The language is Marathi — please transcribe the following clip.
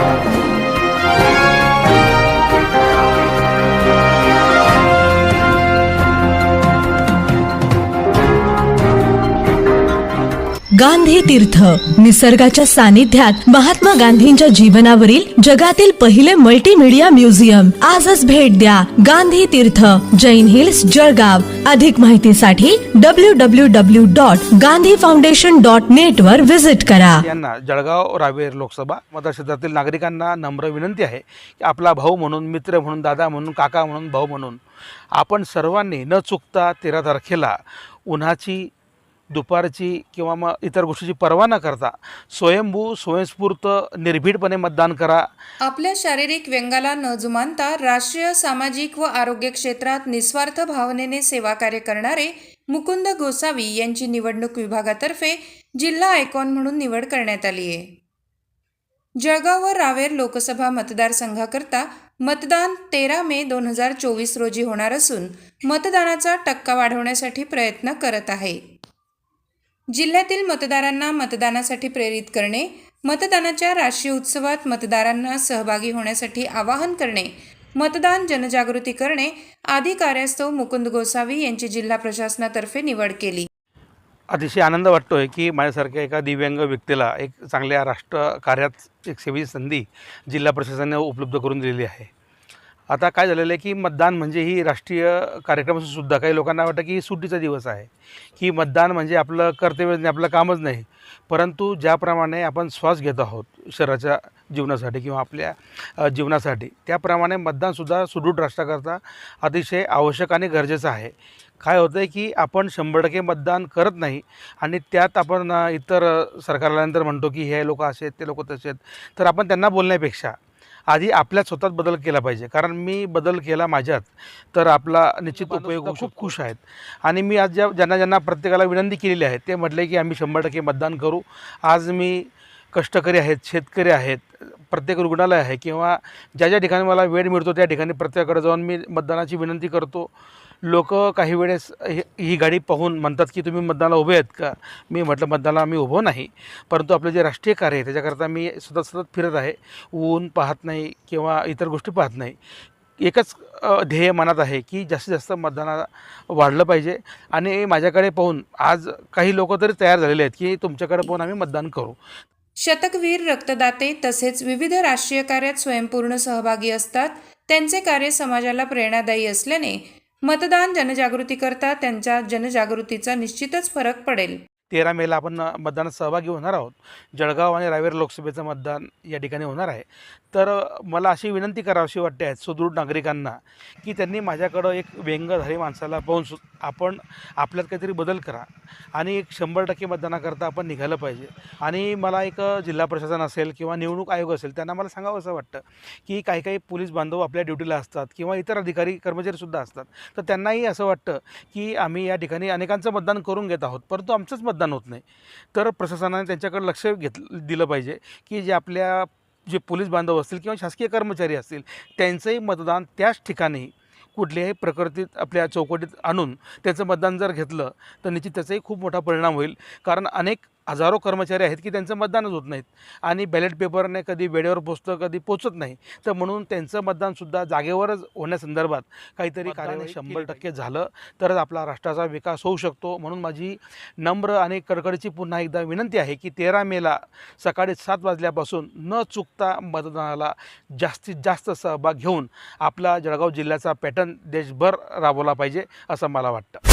Thank you. गांधी तीर्थ. निसर्गाच्या सानिध्यात महात्मा गांधींच्या जीवनावरील जगातील पहिले मल्टीमीडिया म्युझियम आजच भेट द्या गांधी तीर्थ. जैन हिल्स जळगाव. अधिक माहितीसाठी W W W dot Gandhi foundation dot net वर व्हिजिट करा. यांना जळगाव रावेर लोकसभा मतदारक्षेत्रातील नागरिकांना नम्र विनंती आहे की आपला भाऊ म्हणून मित्र म्हणून दादा म्हणून काका म्हणून भाऊ म्हणून आपण सर्वांनी न चुकता तेरा तारखेला उन्हाची दुपारची किंवा मग इतर गोष्टीची पर्वा न करता स्वयंभू स्वयंस्फूर्त निर्भीडपणे मतदान करा. आपल्या शारीरिक व्यंगाला न जुमानता राष्ट्रीय सामाजिक व आरोग्य क्षेत्रात निस्वार्थ भावनेने सेवा कार्य करणारे मुकुंद गोसावी यांची निवडणूक विभागातर्फे जिल्हा आयकॉन म्हणून निवड करण्यात आली आहे. जळगाव व रावेर लोकसभा मतदारसंघाकरता मतदान तेरा मे दोन हजार चोवीस रोजी होणार असून मतदानाचा टक्का वाढवण्यासाठी प्रयत्न करत आहे. जिल्ह्यातील मतदारांना मतदानासाठी प्रेरित करणे मतदानाच्या राष्ट्रीय उत्सवात मतदारांना सहभागी होण्यासाठी आवाहन करणे मतदान जनजागृती करणे आदी कार्यास्तव मुकुंद गोसावी यांची जिल्हा प्रशासनातर्फे निवड केली. अतिशय आनंद वाटतो आहे की माझ्यासारख्या एका दिव्यांग व्यक्तीला एक चांगल्या राष्ट्रकार्यात एक सेवी संधी जिल्हा प्रशासनाने उपलब्ध करून दिलेली आहे. आता काय झालेलं आहे की मतदान म्हणजे ही राष्ट्रीय कार्यक्रम असून सुद्धा काही लोकांना वाटतं की सुट्टीचा दिवस आहे. की मतदान म्हणजे आपलं कर्तव्य नाही आपलं कामच नाही. परंतु ज्याप्रमाणे आपण श्वास घेत आहोत शहराच्या जीवनासाठी किंवा आपल्या जीवनासाठी त्याप्रमाणे मतदानसुद्धा सुदृढ राष्ट्राकरता अतिशय आवश्यक आणि गरजेचं आहे. काय होतं आहे की आपण शंभर टक्के मतदान करत नाही आणि त्यात आपण इतर सरकारला नंतर म्हणतो की हे लोक असे आहेत ते लोक तसे आहेत. तर आपण त्यांना बोलण्यापेक्षा आधी आपल्यात स्वतःत बदल केला पाहिजे. कारण मी बदल केला माझ्यात तर आपला निश्चित उपयोग खूप खुश आहेत. आणि मी आज ज्या ज्यांना ज्यांना प्रत्येकाला विनंती केलेली आहे ते म्हटले की आम्ही शंभर टक्के मतदान करू. आज मी कष्टकरी आहेत शेतकरी आहेत प्रत्येक रुग्णालय आहे किंवा ज्या ज्या ठिकाणी मला वेळ मिळतो त्या ठिकाणी प्रत्येकाकडे जाऊन मी मतदानाची विनंती करतो. लोक काही वेळेस ही ही गाडी पाहून म्हणतात की तुम्ही मतदानाला उभे आहेत का? मी म्हटलं मतदानाला मी उभं नाही. परंतु आपले जे राष्ट्रीय कार्य आहे त्याच्याकरता मी सतत सतत फिरत आहे. ऊन पाहत नाही किंवा इतर गोष्टी पाहत नाही. एकच ध्येय मनात आहे की जास्तीत जास्त मतदान वाढलं पाहिजे. आणि माझ्याकडे पाहून आज काही लोक तरी तयार झालेले आहेत की तुमच्याकडे पाहून आम्ही मतदान करू. शतकवीर रक्तदाते तसेच विविध राष्ट्रीय कार्यात स्वयंपूर्ण सहभागी असतात. त्यांचे कार्य समाजाला प्रेरणादायी असल्याने मतदान जनजागृती करता त्यांच्या जनजागृतीचा निश्चितच फरक पडेल. तेरा मेला आपण मतदानात सहभागी होणार आहोत. जळगाव आणि रावेर लोकसभेचं मतदान या ठिकाणी होणार आहे. तर मला अशी विनंती करावीशी वाटते आहे सुदृढ नागरिकांना की त्यांनी माझ्याकडं एक व्यंगधारी माणसाला पाहून सु आपण आपल्यात काहीतरी बदल करा आणि एक शंभर टक्के मतदानाकरता आपण निघालं पाहिजे. आणि मला एक जिल्हा प्रशासन असेल किंवा निवडणूक आयोग असेल त्यांना मला सांगावं असं वाटतं की काही काही पोलीस बांधव आपल्या ड्युटीला असतात किंवा इतर अधिकारी कर्मचारीसुद्धा असतात. तर त्यांनाही असं वाटतं की आम्ही या ठिकाणी अनेकांचं मतदान करून घेत आहोत. परंतु आमचंच मतदान मतदान होत नाही. तर प्रशासनाने त्यांच्याकडे लक्ष घेत दिलं पाहिजे की जे आपल्या जे पोलीस बांधव असतील किंवा शासकीय कर्मचारी असतील त्यांचंही मतदान त्याच ठिकाणी कुठल्याही प्रकृतीत आपल्या चौकटीत आणून त्याचं मतदान जर घेतलं तर निश्चित त्याचाही खूप मोठा परिणाम होईल. कारण अनेक हजारो कर्मचारी आहेत की त्यांचं मतदानच होत नाहीत. आणि बॅलेट पेपरने कधी वेळेवर पोचतं कधी पोचत नाही. तर म्हणून त्यांचं मतदानसुद्धा जागेवरच होण्यासंदर्भात काहीतरी कार्य शंभर टक्के झालं तरच आपला राष्ट्राचा विकास होऊ शकतो. म्हणून माझी नम्र आणि कडकडीची पुन्हा एकदा विनंती आहे की तेरा मेला सकाळी सात वाजल्यापासून न चुकता मतदानाला जास्तीत जास्त सहभाग घेऊन आपला जळगाव जिल्ह्याचा पॅटर्न देशभर राबवला पाहिजे असं मला वाटतं.